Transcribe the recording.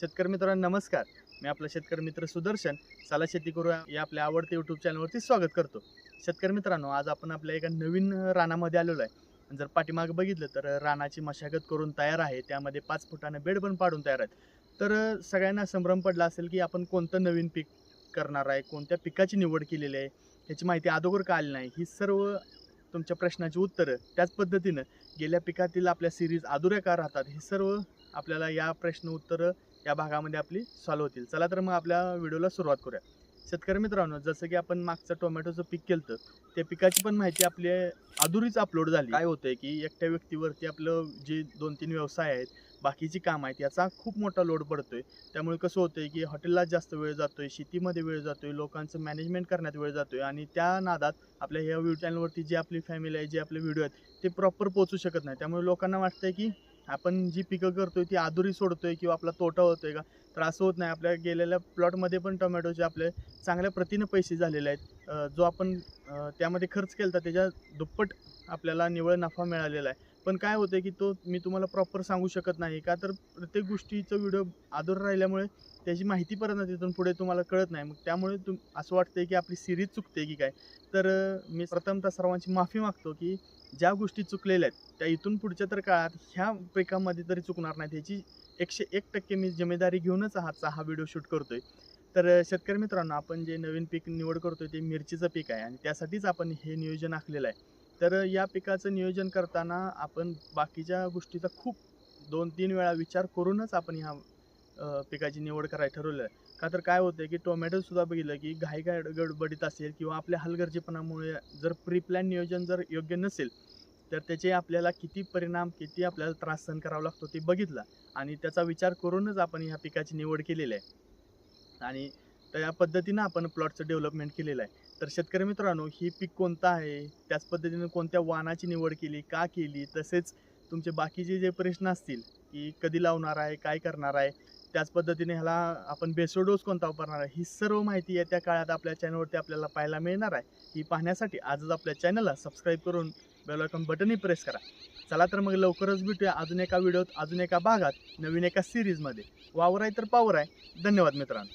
शेतकरी मित्रांनो नमस्कार. मी आपला शेतकरी मित्र सुदर्शन. साला शेती करू या आपल्या आवडते यूट्यूब चॅनलवरती स्वागत करतो. शेतकरी मित्रांनो आज आपण आपल्या एका नवीन रानामध्ये आलेलो आहे. आणि जर पाठीमागं बघितलं तर रानाची मशागत करून तयार आहे. त्यामध्ये पाच फुटाने बेड पण पाडून तयार आहेत. तर सगळ्यांना संभ्रम पडला असेल की आपण कोणतं नवीन पीक करणार आहे? कोणत्या पिकाची निवड केलेली आहे? याची माहिती अगोदर का आली नाही? ही सर्व तुमच्या प्रश्नाची उत्तरं त्याच पद्धतीनं गेल्या पिकातील आपल्या सिरीज अधुऱ्या का राहतात? हे सर्व आपल्याला या प्रश्न उत्तरं या भागामध्ये आपली सॉल्व्ह होतील. चला तर मग आपल्या व्हिडिओला सुरुवात करूया. शेतकरी मित्रांनो जसं की आपण मागचं टोमॅटोचं पीक केलं त्या पिकाची पण माहिती आपली अधुरीच अपलोड झाली. काय होतंय की एकट्या व्यक्तीवरती आपलं जे दोन तीन व्यवसाय आहेत बाकीची काम आहेत याचा खूप मोठा लोड पडतोय. त्यामुळे कसं होतंय की हॉटेलला जास्त वेळ जातोय शेतीमध्ये वेळ जातोय लोकांचं मॅनेजमेंट करण्यात वेळ जातोय आणि त्या नादात आपल्या ह्या व्ह्यू चॅनलवरती जी आपली फॅमिली आहे जे आपले व्हिडिओ आहेत ते प्रॉपर पोहोचू शकत नाही. त्यामुळे लोकांना वाटतंय की आपण जी पिकं करतोय ती आधुरी सोडतोय किंवा आपला तोटा होतोय का? तर असं होत नाही. आपल्या गेलेल्या प्लॉटमध्ये पण टोमॅटोचे आपले चांगल्या प्रतीनं पैसे झालेले आहेत. जो आपण त्यामध्ये खर्च केला तर त्याच्या दुप्पट आपल्याला निव्वळ नफा मिळालेला आहे. पण काय होतं की तो मी तुम्हाला प्रॉपर सांगू शकत नाही. का तर प्रत्येक गोष्टीचं व्हिडिओ आदर राहिल्यामुळे त्याची माहिती परत तिथून पुढे तुम्हाला कळत नाही. मग त्यामुळे तुम असं वाटतंय की आपली सिरीज चुकते की काय? तर मी प्रथमतः सर्वांची माफी मागतो की ज्या गोष्टी चुकलेल्या आहेत त्या इथून पुढच्या तर काळात ह्या पिकामध्ये तरी चुकणार नाहीत ह्याची एकशे एक टक्के मी जिम्मेदारी घेऊनच आजचा हा व्हिडिओ शूट करतोय. तर शेतकरी मित्रांनो आपण जे नवीन पीक निवड करतोय ते मिरचीचं पीक आहे आणि त्यासाठीच आपण हे नियोजन आखलेलं आहे. तर या पिकाचं नियोजन करताना आपण बाकीच्या गोष्टीचा खूप दोन तीन वेळा विचार करूनच आपण ह्या पिकाची निवड करायला ठरवलं आहे. का तर काय होतं की टोमॅटोसुद्धा बघितलं की घाई गाय गडबडीत असेल किंवा आपल्या हलगर्जीपणामुळे जर प्री प्लॅन नियोजन जर योग्य नसेल तर त्याचे आपल्याला किती परिणाम किती आपल्याला त्रास सहन करावा लागतो ते बघितला आणि त्याचा विचार करूनच आपण ह्या पिकाची निवड केलेली आहे. आणि त्या पद्धतीनं आपण प्लॉटचं डेव्हलपमेंट केलेलं आहे. तर शेतकरी मित्रांनो ही पीक कोणतं आहे? त्याच पद्धतीने कोणत्या वाहनाची निवड केली का केली? तसेच तुमचे बाकीचे जे प्रश्न असतील की कधी लावणार आहे काय करणार आहे त्याच पद्धतीने ह्याला आपण बेसो डोस कोणता वापरणार आहे ही सर्व माहिती येत्या काळात आपल्या चॅनलवरती आपल्याला पाहायला मिळणार आहे. ही पाहण्यासाठी आजच आपल्या चॅनलला सबस्क्राईब करून बेल बटनही प्रेस करा. चला तर मग लवकरच भेटूया अजून एका व्हिडिओत अजून एका भागात नवीन एका सिरीजमध्ये वावर आहे तर पावर आहे. धन्यवाद मित्रांनो.